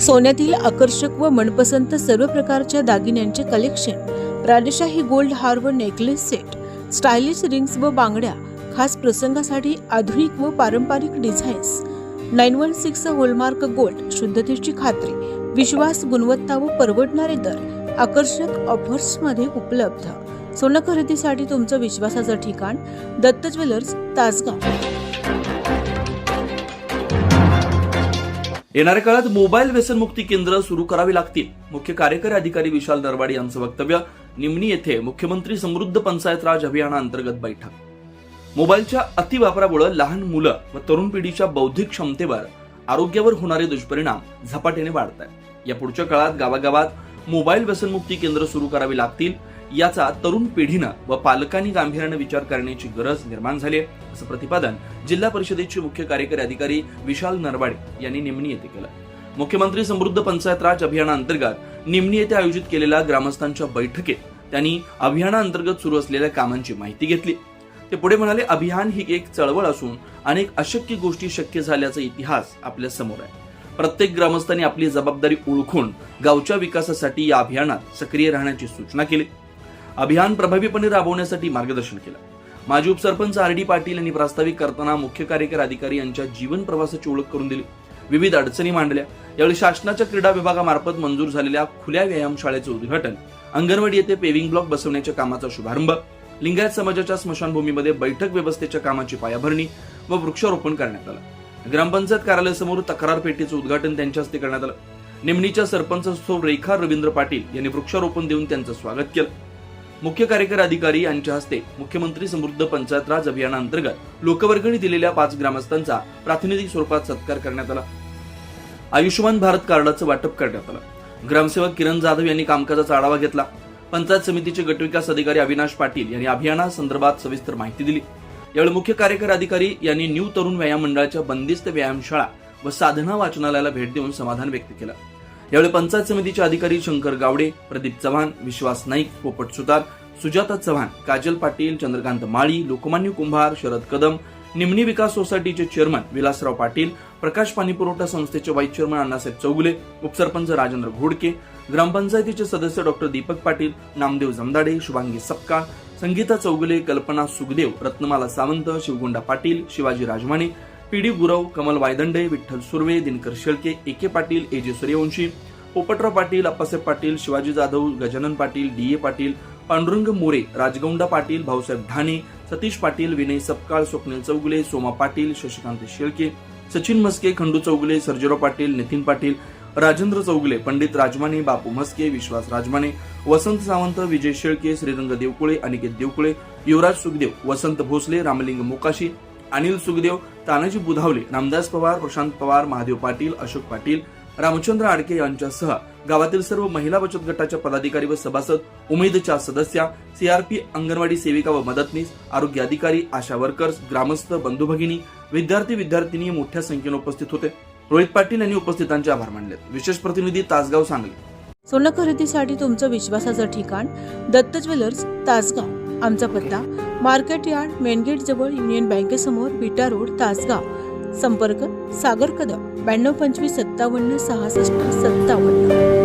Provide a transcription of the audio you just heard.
सोन्यातील आकर्षक व मनपसंत सर्व प्रकारच्या दागिन्यांचे कलेक्शन राजशाही गोल्ड हार व नेकलेस सेट स्टायलिश रिंग्स व बांगड्या खास प्रसंगासाठी आधुनिक व पारंपरिक designs nine one six hallmark gold शुद्धतेची खात्री विश्वास गुणवत्ता व परवडणारे दर आकर्षक ऑफर्समध्ये उपलब्ध. सोनं खरेदीसाठी तुमचं विश्वासाचं ठिकाण दत्त ज्वेलर्स तासगाव. येणाऱ्या काळात मोबाईल व्यसनमुक्ती केंद्र सुरू करावी लागतील. मुख्य कार्यकारी अधिकारी विशाल नरवाडे यांचं वक्तव्य निमणी येथे मुख्यमंत्री समृद्ध पंचायत राज अभियानाअंतर्गत बैठक. मोबाईलच्या अतिवापरामुळे लहान मुलं व तरुण पिढीच्या बौद्धिक क्षमतेवर आरोग्यावर होणारे दुष्परिणाम झपाट्याने वाढत आहेत या पुढच्या काळात गावागावात मोबाईल व्यसनमुक्ती केंद्र सुरू करावी लागतील. याचा तरुण पिढीनं व पालकांनी गांभीर्यानं विचार करण्याची गरज निर्माण झाली आहे. असं प्रतिपादन जिल्हा परिषदेचे मुख्य कार्यकारी अधिकारी विशाल नरवाडे यांनी निमणी येथे केलं. मुख्यमंत्री समृद्ध पंचायत राज अभियानाअंतर्गत निमणी येथे आयोजित केलेल्या ग्रामस्थांच्या बैठकीत त्यांनी अभियानाअंतर्गत सुरू असलेल्या कामांची माहिती घेतली. ते पुढे म्हणाले अभियान ही एक चळवळ असून अनेक अशक्य गोष्टी शक्य झाल्याचा इतिहास आपल्यासमोर आहे. प्रत्येक ग्रामस्थांनी आपली जबाबदारी ओळखून गावच्या विकासासाठी या अभियानात सक्रिय राहण्याची सूचना केली. अभियान प्रभावीपणे राबवण्यासाठी मार्गदर्शन केलं. माजी उपसरपंच आर डी पाटील यांनी प्रास्ताविक करताना मुख्य कार्यकारी अधिकारी यांच्या जीवन प्रवासाची ओळख करून दिली. विविध अडचणी मांडल्या. यावेळी शासनाच्या क्रीडा विभागामार्फत मंजूर झालेल्या खुल्या व्यायामशाळेचं उद्घाटन अंगणवाडी येथे पेव्हिंग ब्लॉक बसवण्याच्या कामाचा शुभारंभ लिंगायत समाजाच्या स्मशानभूमीमध्ये बैठक व्यवस्थेच्या कामाची पायाभरणी व वृक्षारोपण करण्यात आलं. ग्रामपंचायत कार्यालयासमोर तक्रार पेटीचं उद्घाटन त्यांच्या हस्ते करण्यात आलं. निमणीच्या सरपंच सौ रेखा रवींद्र पाटील यांनी वृक्षारोपण देऊन त्यांचं स्वागत केलं. मुख्य कार्यकारी अधिकारी यांच्या हस्ते मुख्यमंत्री समृद्ध पंचायत राज अभियानांतर्गत लोकवर्गणी दिलेल्या पाच ग्रामस्थांचा प्रातिनिधिक स्वरूपात सत्कार करण्यात आला. आयुष्यमान भारत कार्डाचं वाटप करण्यात आलं. ग्रामसेवक किरण जाधव यांनी कामकाजाचा आढावा घेतला. पंचायत समितीचे गटविकास अधिकारी अविनाश पाटील यांनी अभियानासंदर्भात सविस्तर माहिती दिली. यावेळी मुख्य कार्यकारी अधिकारी यांनी न्यू तरुण व्यायाम मंडळाच्या बंदिस्त व्यायामशाळा व साधना वाचनालयाला भेट देऊन समाधान व्यक्त केलं. यावेळी पंचायत समितीचे अधिकारी शंकर गावडे प्रदीप चव्हाण विश्वास नाईक पोपट सुतार सुजाता चव्हाण काजल पाटील चंद्रकांत माळी लोकमान्य कुंभार शरद कदम निमणी विकास सोसायटीचे चेअरमन विलासराव पाटील प्रकाश पाणी पुरवठा संस्थेचे व्हाईस चेअरमन अण्णासाहेब चौगुले उपसरपंच राजेंद्र घोडके ग्रामपंचायतीचे सदस्य doctor Deepak Patil Namdev Jamdade Shubhangi Sapkal Sangeeta Chougule Kalpana Sukhdev Ratnamala Sawant Shivgonda Patil Shivaji Rajmane PD Gurav Kamal Waydande Vitthal Surve Dinkar Shelke AK Patil AJ Suryavanshi Popatrao Patil Appasaheb Patil Shivaji Jadhav Gajanan Patil D A Patil Pandurang More Rajgonda Patil Bhausaheb Dhane Satish Patil Vinay Sapkal Swapnil Chougule Soma Patil Shashikant Shelke Sachin Maske Khandu Chougule Sarjerao Patil Nitin Patil Rajendra Chougule Pandit Rajmane Bapu Maske Vishwas Rajmane Vasant Sawant Vijay Shelke Shrirang Devkule Aniket Devkule Yuvraj Sukhdev Vasant Bhosale Ramling Mokashi Anil Sukhdev Tanaji Budhavale Ramdas Pawar Prashant Pawar Mahadev Patil Ashok Patil Ramchandra Adke यांच्यासह गावातील सर्व महिला बचत गटाच्या पदाधिकारी व सभासद उमेदच्या सदस्या सीआरपी अंगणवाडी सेविका व मदतनीस आरोग्य अधिकारी आशा वर्कर्स ग्रामस्थ बंधू भगिनी विद्यार्थी विद्यार्थिनी मोठ्या संख्येने उपस्थित होते. रोहित पाटील यांनी उपस्थितांचे आभार मानले विशेष प्रतिनिधी तासगाव सांगली. सोनं खरेदीसाठी तुमचं विश्वासाचं ठिकाण दत्त ज्वेलर्स तासगाव. आमचा पत्ता मार्केट यार्ड मेन गेट जवळ युनियन बँकेसमोर बिटा रोड तासगाव. संपर्क सागर कदम ब्याण्णव पंचवीस सत्तावन्न सहासष्ट सत्तावन्न.